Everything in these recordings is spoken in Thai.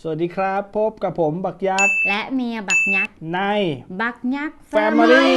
สวัสดีครับ พบกับผมบักยักษ์และเมียบักยักษ์ใน บักยักษ์ Family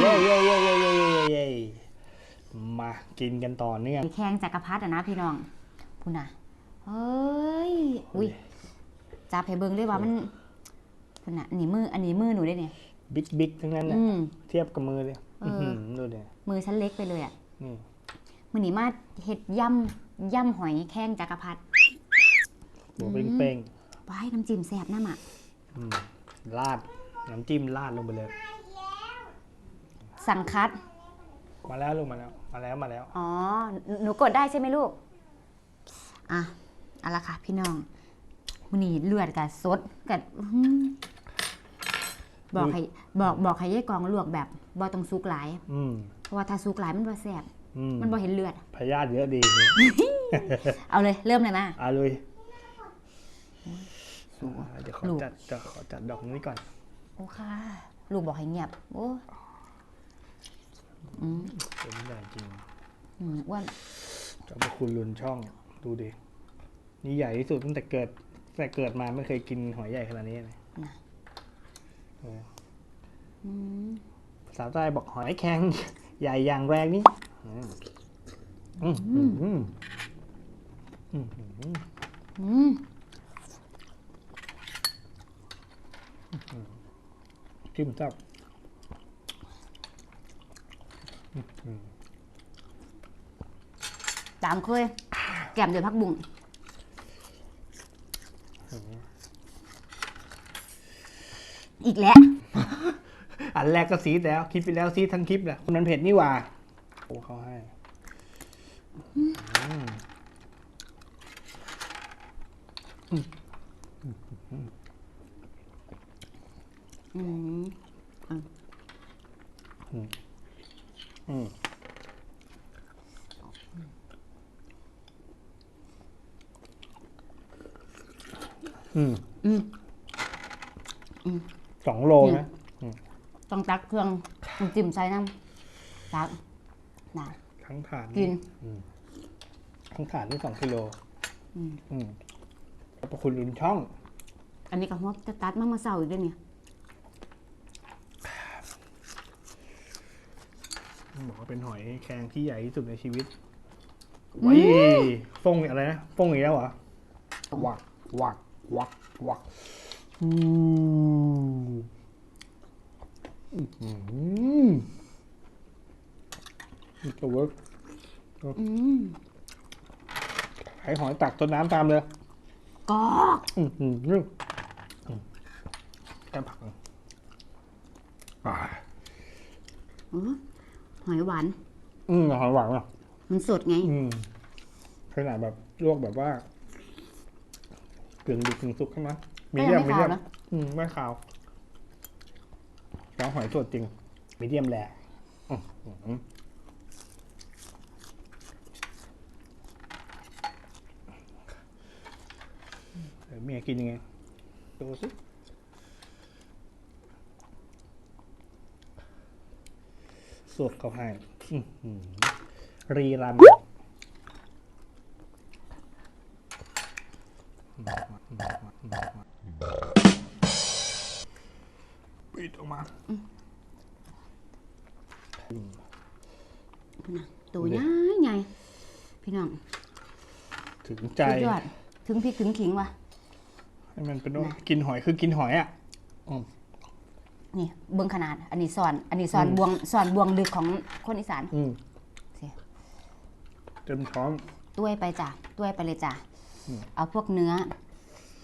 เย้เย้เย้เย้เย้เย้เย้มากินกันต่อเนื่องแข่งจักรพรรดิอะนะพี่น้องพูน่ะเฮ้ยอุ้ยจับให้เบิ่งด้วยว่ามันพูน่ะอันนี้มืออันนี้มือหนูได้เนี่ยบิ๊กบิ๊กทั้งนั้นน่ะอืม เทียบกับมือเลยเอออื้ อหือดูเนี่ยมือฉันเล็กไปเลยอะนี่มือนี้มาเห็ดยำยำหอยแข้งจักรพรรดิหัวเป้ง ไปน้ำจิ้มแซ่บน้ำอะๆอืมราดน้ำจิ้มราดลงไปเลย สั่งคัด มาแล้วลูกมาแล้ว มาแล้วมาแล้ว อ๋อ หนูหนูกดได้ใช่ไหมลูก อะเอาละค่ะพี่น้องมือนี้เลือดกับสดกับอื้อหือบอกให้บอกบอกให้ยายกองลวกแบบบ่ต้องซุกหลาย อืมเพราะว่าถ้าซุกหลายมันบ่แซ่บอืมมันบ่เห็นเลือด พยาธิเยอะดี เอาเลยเริ่มเลยนะเอาเลย สู้อ่าเดี๋ยวขอลูกจัดจะขอจัดดอกนี้ก่อน โอ้ค่ะ ลูกบอกให้เงียบ โอ้อืมเป็นใหญ่จริงอืมอ้วนเจ้าพระคุณลุนช่อง ดูดิ นี่ใหญ่ที่สุดตั้งแต่เกิดแต่เกิดมาไม่เคยกินหอยใหญ่ขนาดนี้เลยนะเอออืมภาษาใต้บอกหอยแข็งใหญ่อย่างแรงนี่อืมอืมอืมอืม อืมอืมอืมจิ้มจับตามเคยแก้มเดือพักบุ้งอีกแล้ว อันแรกก็ซีดแล้วคิดไปแล้วซีดทั้งคลิปแหละมันเผ็ดนี่หว่าโอ้เขาให้ อืมอืมอืมอืมสองโลนะต้องตักเครื่องน้ำจิ้มใส่น้ำตักนะทั้งถาดกินอืมทั้งถาดนี่สองกิโลอืมอืมขอบพระคุณลุนช่อง อันนี้ก็หัวจะตัดมาเมื่อเช้าอีกด้วยเนี่ย บอกว่าเป็นหอยแครงที่ใหญ่ที่สุดในชีวิตว้ยฟงอะไรนะฟงอีกแล้วเหรอวักวักวักวักอืมอื้อหือนี่ก็เวิร์กอืมให้หอยตักต้นน้ำตามเลยกอกอือหืออืมแก้มผักอ่าอื้อ หอยหวาน อืมหอยหวานอะมันสดไง อืมขนาดแบบลวกแบบว่าเกลืองดิบกึ่งสุกใช่ไหมมีก็เดียัยงมไม่มีเดียขาวมนะ อืมไม่ขาวแล้วหอยสดจริง มีเดียมแลอื้อหือเดี๋ยวเมียกินยังไงดูสิ สดเขาให้อื้อหือรีรันปิดออกมานะตัวใหญ่ใหญ่พี่น้อง ถึงใจสุดยอดถึงพริกถึงขิงว่ะให้มันเป็นว่ากินหอยคือกินหอยอะ นี่เบิ้งขนาด อันนี้สอน อันนี้สอนอืมบวงสอนบวงดึกของคนอีสานอืมเสียเต็มช้อนต้วยไปจ้ะต้วยไปเลยจ้ะอืมเอาพวกเนื้อ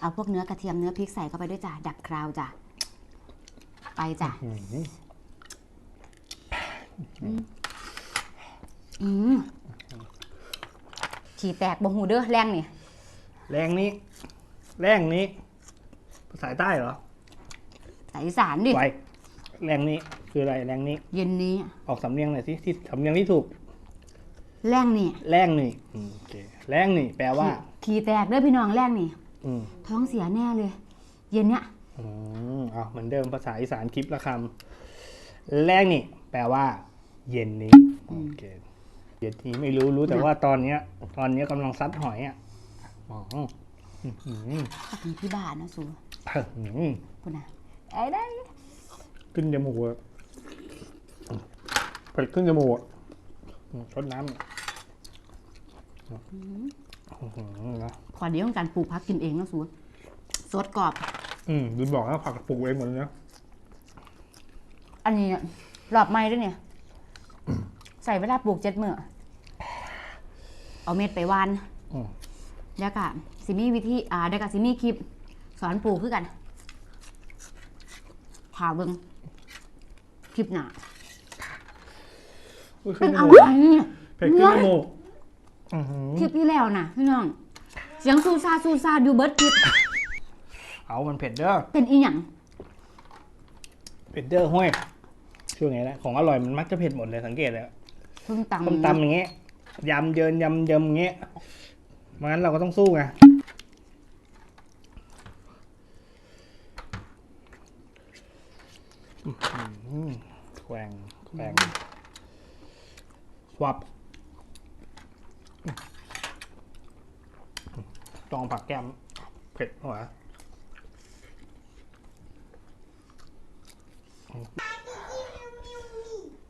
เอาพวกเนื้อกระเทียมเนื้อพริกใส่เข้าไปด้วยจ้ะดักคราวจ้ะไปจ้ะอืมอืมขี่แตกบ่หูเด้อแรงนี่แรงนี้ แรงนี้ภาษาใต้เหรอ สายอีสานดิ ไวแรงนี้คืออะไรแรงนี้ เย็นนี้ ออกสำเนียงหน่อยสิที่สำเนียงที่ถูกแรงนี่แรงนี่อืมโอเคแรงนี่แปลว่าขี่ขี่แตกเด้อพี่น้องแรงนี่ อืมท้องเสียแน่เลย เย็นเนี้ยอืมเอาเหมือนเดิมภาษาอีสานคลิปละคำแรงนี่แปลว่า เย็นนี้โอเคเย็นนี้ไม่รู้รู้แต่ว่าตอนเนี้ย ตอนเนี้ยกำลังซัดหอยอะอ๋ออื้อหือตักมีพี่บ้านนะสูอื้อหือคุณน่ะ ไอ้ได้ขึ้นจมูกอะเผ็ดขึ้นจมูกอะอืมชดน้ำเนี่ยอื้อหือนะขอเดียวของการปลูกพักกินเองนะสูสดกรอบ อืมดูบอกว่าผักปลูกเองหมดเลยนะอันนี้หลอบไม้ด้วยเนี่ย ใส่เวลาปลูกเจ็ดมื้อเอาเม็ดไปหวานอืม แล้วก็สิมีวิธีอ่าแล้วก็สิมีคลิป สอนปลูกคือกัน ถาเบิงคลิปหน้าอุ้ยเป็ขึ้นนจอะมูกไรเนี่ยเผ็ดขึ้นจมูกอื้อหือคลิปที่แล้วน่ะพี่น้องเสียงซูซาซูซาอยู่เบิร์ดคลิปเอามันเผ็ดเด้อ เป็นอีหยังเผ็ดเด้อห้วยช่วงไหนนะของอร่อยมันมักจะเผ็ดหมดเลยสังเกตเลยเพิ่งตังต้มตำอย่างเงี้ยยำเยินยำเยิมอย่างเงี้ยมันงั้นเราก็ต้องสู้ไงอื้อหือ แกว่งแกว่งสวับจองผักแก้ม เผ็ดหัว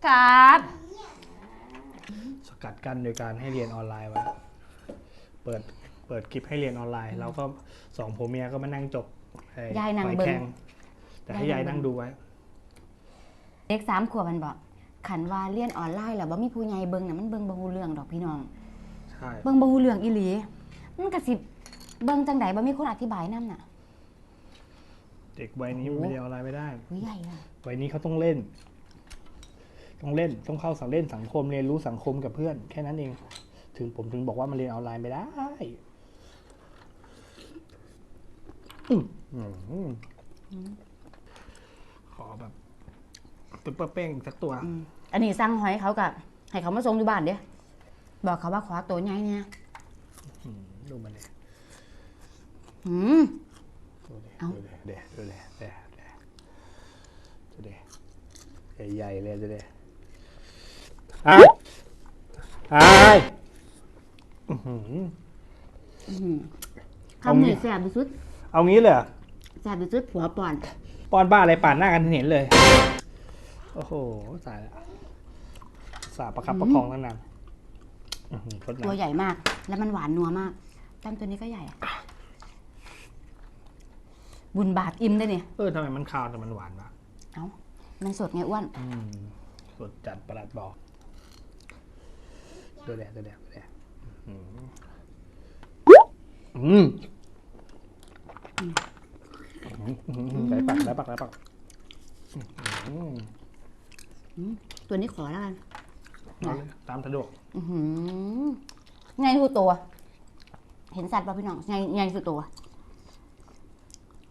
ครับสกัดกั้นโดยการให้เรียนออนไลน์ไว้เปิดเปิดคลิปให้เรียนออนไลน์แล้วก็สองผัวเมียก็มานั่งจบไอ้ยายนั่งหอเบิ่งแครงแต่ให้ยายนั่งดูไว้ เด็กสามขวบมันบอกขันว่าเรียนออนไลน์แล้วบ่มีผู้ใหญ่เบิ่งน่ะมันเบิ่งบ่ฮู้เรื่องดอกพี่น้อง ใช่ เบิ่งบ่ฮู้เรื่องอีหลี มันก็สิเบิ่งจังไดบ่มีคนอธิบายนำน่ะเด็กวัยนี้โอ้โหไม่เรียนออนไลน์ไม่ได้ผู้ใหญ่อะวัยนี้เขาต้องเล่น ต้องเล่นต้องเข้าสังเล่นสังคมเรียนรู้สังคมกับเพื่อน แค่นั้นเอง ถึงผมถึงบอกว่ามันเรียนออนไลน์ไม่ได้อืมอืมขอแบบ ตุ๊บเป้งอีกสักตัว อืมอันนี้สั่งหอยเขาก็ให้เขามาส่งอยู่บ้านเด้อบอกเขาว่าขอตัวใหญ่เนี่ยอืมดูมันเลยหืม ดูเลยเอ้า ดูเลยเดี๋ยวดูเลยเดี๋ยวเดี๋ยวดูเลยใหญ่ๆเลยดูเลยอ้ายอ้ายอื้อหือ เอาคำงี้นี้แซ่บที่สุดเอางี้เลยเหรอแซ่บที่สุดผัวป่อน ป้อนบ้าอะไรป่านหน้ากันเห็นเลย โอ้โหตายแล้วสาประคับประคองตั้งนานอื้อหือทดตัวน้ำใหญ่มาก แล้วมันหวานนัวมากตั้มตัวนี้ก็ใหญ่อะบุญบาทอิ่มได้เนี่ย เออทำไมมันคาวแต่มันหวานวะเอ้า มันสดไงอ้วน อืมสดจัดประหลัดบอกดูแลดูแลดูแลอืมอืมอืมอืมไหลปักไหลปักไหลปักอืม ตัวนี้ขอแล้วกันเอาเลยตามสะดวกอื้อหือไงคือตัว เห็นสัตว์ป่ะพี่น้องไงไงคือตัว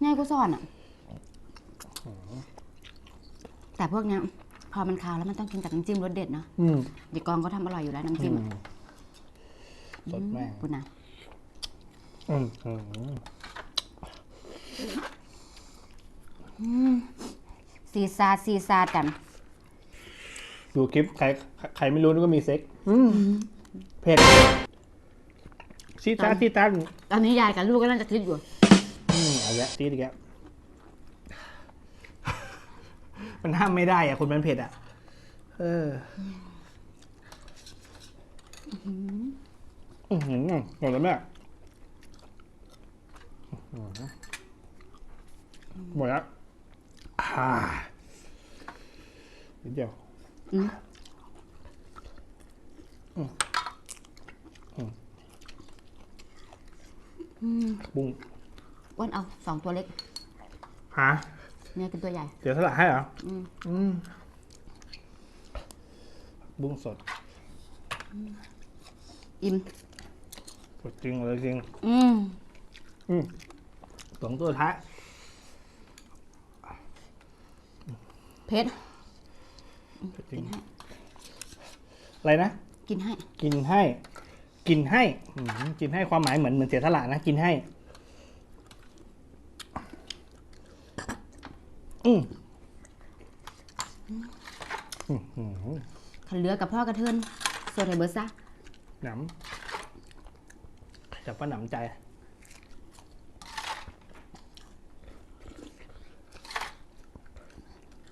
ไงก็ซ่อนอะแต่พวกเนี้ยพอมันคาวแล้วมันต้องกินกับน้ำจิ้มรสเด็ดเนาะอืมเดี๋ยวกองก็ทำอร่อยอยู่แล้วน้ำจิ้มอะสดแม่งคุณนะอืมอืมซีซาดซีซาดกัน ดูคลิปใครใครไม่รู้นึกว่ามีเซ็กเผ็ดซีตาซีตาตอนนี้ยายกับลูกก็น่าจะคิดอยู่อืมเอาละซีดอีกแล้วมันห้ามไม่ได้อะคนมันเผ็ดอะ เอออือหือหมดแล้วแม่อื้อหือหมดแล้วอ่านิดเดียว อืมบุ้งอ้วนเอาสองตัวเล็ก หาแม่กินตัวใหญ่ เดี๋ยวสละให้เหรอ อืมอืมบุ้งสด อิ่มสดจริงเลยจริง อืมอืมสองตัวท้ายเผ็ดจริ กิงนให้ อะไรนะ กินให้ กินให้ กินให้อืมกินให้ความหมายเหมือนเหมือนเสียสละนะ กินให้ อืมอืมอืมขันเหลือกับพ่อกระเทินส่วนไฮเบิร์ซะหนำจับว่าหนำใจ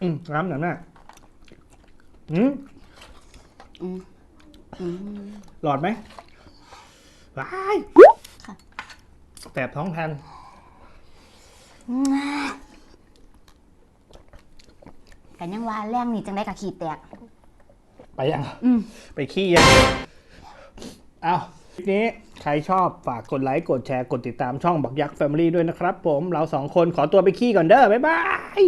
อืมน้ำหนำน่ะ อืมอืมอืมหลอดไหมว้ายค่ะ แสบท้องแทนกันยังว่าแรงนี่จังได้กับขีดแตก ไปยังอืม ไปขี้ยังเอาคลิปนี้ใครชอบฝากกดไลค์ กดแชร์ กดติดตามช่องบักยักษ์แฟมิลี่ด้วยนะครับผม เราสองคนขอตัวไปขี้ก่อนเด้อ บ๊ายบาย